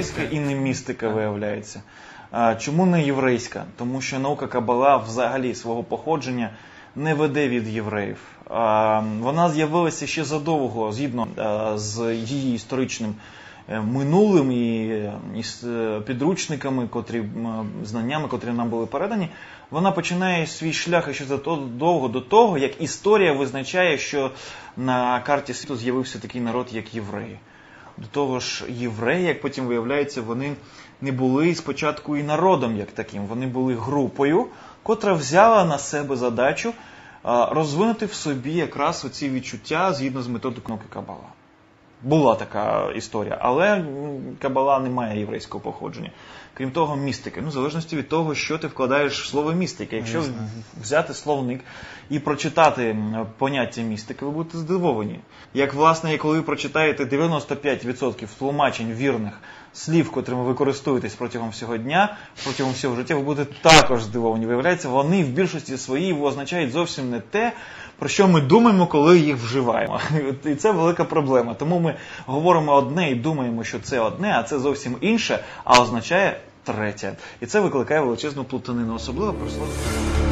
єврейська і не містика виявляється. Чому не єврейська? Тому що наука Кабала взагалі свого походження не веде від євреїв. Вона з'явилася ще задовго, згідно з її історичним е, минулим і, е, підручниками, котрі знаннями, котрі нам були передані. Вона починає свій шлях ще задовго до того, як історія визначає, що на карті світу з'явився такий народ, як євреї. До того ж, євреї, як потім виявляється, вони не були спочатку і народом як таким. Вони були групою, котра взяла на себе задачу розвинути в собі якраз оці відчуття згідно з методикою Кабала. Була така історія, але Кабала не має єврейського походження. Крім того, містики. Ну, в залежності від того, що ти вкладаєш в слово містика. Якщо взяти словник і прочитати поняття містики, ви будете здивовані. Як, власне, коли ви прочитаєте 95% тлумачень вірних слів, котрими ви користуєтесь протягом всього дня, протягом всього життя, ви будете також здивовані. Виявляється, вони в більшості своїй означають зовсім не те, про що ми думаємо, коли їх вживаємо. І це велика проблема. Тому ми говоримо одне і думаємо, що це одне, а це зовсім інше, а означає третє. І це викликає величезну плутанину, особливо при слові.